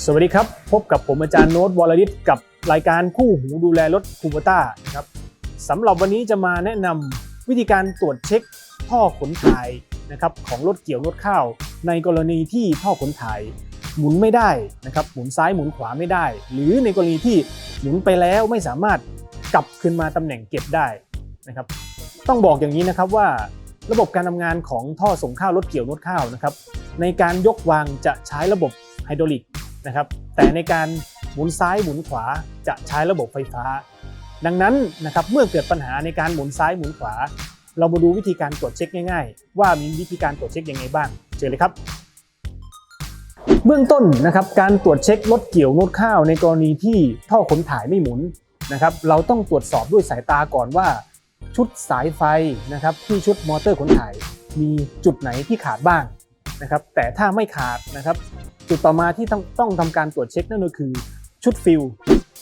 สวัสดีครับ พบกับผมอาจารย์โน้ตวรลิตกับรายการคู่หูดูแลรถคูโบต้านะครับสำหรับวันนี้จะมาแนะนำวิธีการตรวจเช็คท่อขนถ่ายนะครับของรถเกี่ยวรถข้าว ในกรณีที่ท่อขนถ่าย หมุนไม่ได้นะครับหมุนซ้ายหมุนขวาไม่ได้ หรือในกรณีที่หมุนไปแล้วไม่สามารถกลับคืนมาตำแหน่งเก็บได้นะครับต้องบอกอย่างนี้นะครับว่าระบบการทำงานของท่อส่งข้าวรถเกี่ยวรถข้าวนะครับในการยกวางจะใช้ระบบไฮดรอลิก นะครับ แต่ในการหมุนซ้ายหมุนขวาจะใช้ระบบไฟฟ้า ดังนั้นนะครับเมื่อเกิดปัญหาในการหมุนซ้ายหมุนขวา เรามาดูวิธีการตรวจเช็คง่ายๆ ว่ามีวิธีการตรวจเช็คยังไงบ้างเชิญเลยครับ เบื้องต้นนะครับการตรวจเช็ครถเกี่ยวรถข้าวในกรณีที่ท่อขนถ่ายไม่หมุนนะครับเราต้องตรวจสอบด้วยสายตาก่อนว่า ชุดสายไฟนะครับที่ชุดมอเตอร์ขนถ่าย มีจุดไหนที่ขาดบ้างนะครับแต่ถ้าไม่ขาดนะครับ จุดต่อมาที่ต้องต้องทำการตรวจเช็คนั่นก็คือชุดฟิล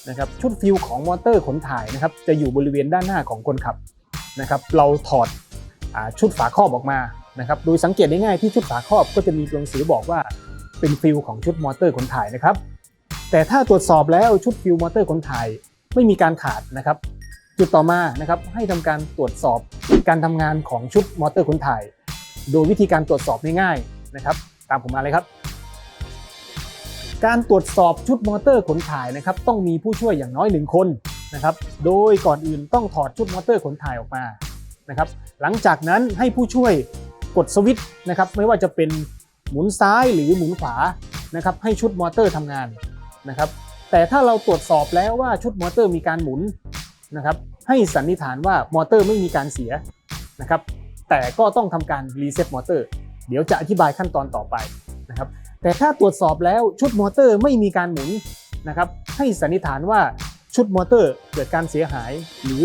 นะครับชุดฟิลของมอเตอร์ขนถ่ายนะครับจะอยู่บริเวณด้านหน้าของคนขับนะครับเราถอดอชุดฝาครอบออกมานะครับโดยสังเกตได้ง่ายที่ชุดฝาครอบก็จะมีตัวหนังสือบอกว่าเป็นฟิลของชุดมอเตอร์ขนถ่ายนะครับแต่ถ้าตรวจสอบแล้วชุดฟิลมอเตอร์ขนถ่ายไม่มีการขาดนะครับ จุดต่อมานะครับให้ทำการตรวจสอบการทำงานของชุดมอเตอร์ขนถ่าย โดยวิธีการตรวจสอบง่ายๆนะครับ ตามผมมาเลยครับ การตรวจสอบชุดมอเตอร์ขนถ่ายนะครับต้องมีผู้ช่วยอย่างน้อยหนึ่งคนนะครับ โดยก่อนอื่นต้องถอดชุดมอเตอร์ขนถ่ายออกมานะครับ หลังจากนั้นให้ผู้ช่วยกดสวิตช์นะครับไม่ว่าจะเป็นหมุนซ้ายหรือหมุนขวานะครับให้ชุดมอเตอร์ทำงานนะครับ แต่ถ้าเราตรวจสอบแล้วว่าชุดมอเตอร์มีการหมุนนะครับให้สันนิษฐานว่ามอเตอร์ไม่มีการเสียนะครับแต่ก็ต้องทำการรีเซ็ตมอเตอร์เดี๋ยวจะอธิบายขั้นตอนต่อไป แต่ถ้าตรวจสอบแล้วชุดมอเตอร์ไม่มีการหมุนนะครับ ให้สันนิษฐานว่าชุดมอเตอร์เกิดการเสียหาย หรือ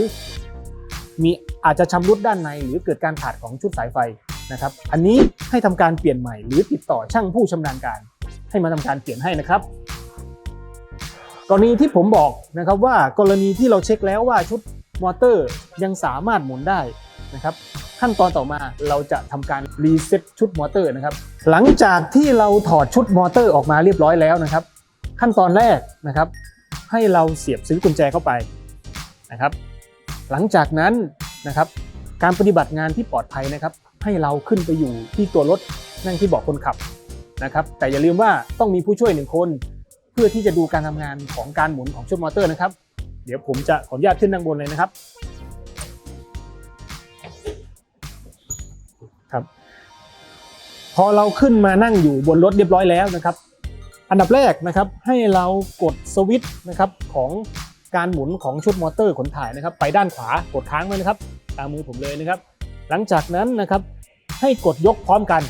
มีอาจจะชำรุดด้านใน หรือเกิดการขาดของชุดสายไฟนะครับ อันนี้ให้ทำการเปลี่ยนใหม่หรือติดต่อช่างผู้ชำนาญการ ให้มาทำการเปลี่ยนให้นะครับ กรณีที่ผมบอกนะครับว่ากรณีที่เราเช็คแล้วว่าชุดมอเตอร์ยังสามารถหมุนได้นะครับ ขั้นตอนต่อมาเราจะทำการรีเซ็ตชุดมอเตอร์นะครับ หลังจากที่เราถอดชุดมอเตอร์ออกมาเรียบร้อยแล้วนะครับ ขั้นตอนแรกนะครับ ให้เราเสียบซื้อกุญแจเข้าไปนะครับ หลังจากนั้นนะครับการปฏิบัติงานที่ปลอดภัยนะครับ ให้เราขึ้นไปอยู่ที่ตัวรถนั่งที่เบาะคนขับนะครับ แต่อย่าลืมว่าต้องมีผู้ช่วยหนึ่งคน เพื่อที่จะดูการทำงานของการหมุนของชุดมอเตอร์นะครับ เดี๋ยวผมจะขออนุญาตขึ้นด้านบนเลยนะครับ พอเราขึ้นมานั่งอยู่บนรถเรียบร้อยแล้วนะครับ อันดับแรกนะครับให้เรากดสวิตช์นะครับของการหมุนของชุดมอเตอร์ขนถ่ายนะครับ ไปด้านขวากดค้างไว้นะครับ ตามมือผมเลยนะครับ หลังจากนั้นนะครับให้กดยกพร้อมกัน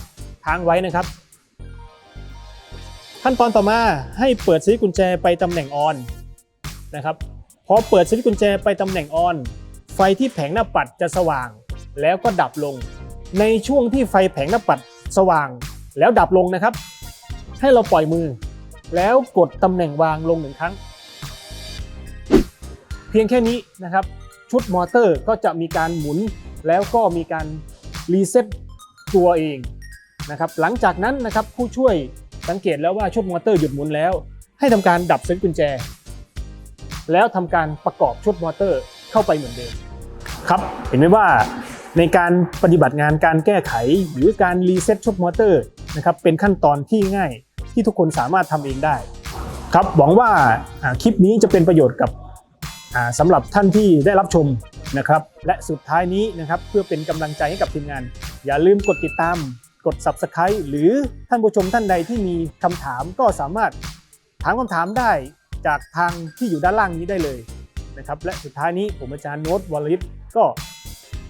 ค้างไว้นะครับ ขั้นตอนต่อมาให้เปิดสวิตช์กุญแจไปตำแหน่งออนนะครับพอเปิดสวิตช์กุญแจไปตำแหน่งออน ไฟที่แผงหน้าปัดจะสว่าง แล้วก็ดับลง ในช่วงที่ไฟแผงหน้าปัด สว่างแล้วดับลงนะครับ ให้เราปล่อยมือ แล้วกดตำแหน่งวางลงหนึ่งครั้ง เพียงแค่นี้นะครับ ชุดมอเตอร์ก็จะมีการหมุนแล้วก็มีการรีเซ็ตตัวเองนะครับหลังจากนั้นนะครับผู้ช่วยสังเกตแล้วว่าชุดมอเตอร์หยุดหมุนแล้ว ให้ทำการดับสวิตช์กุญแจ แล้วทำการประกอบชุดมอเตอร์เข้าไปเหมือนเดิมครับเห็นไหมว่า ในการปฏิบัติงานการแก้ไขหรือการรีเซ็ตชุดมอเตอร์นะครับเป็นขั้นตอนที่ง่ายที่ทุกคนสามารถทำเองได้ ครับหวังว่าคลิปนี้จะเป็นประโยชน์กับสำหรับท่านที่ได้รับชมนะครับ และสุดท้ายนี้นะครับเพื่อเป็นกำลังใจให้กับทีมงาน อย่าลืมกดติดตาม กด Subscribe หรือท่านผู้ชมท่านใดที่มีคำถามก็สามารถถามคำถามได้จากทางที่อยู่ด้านล่างนี้ได้เลยนะครับและสุดท้ายนี้ผมอาจารย์โน้ตวลลิตก็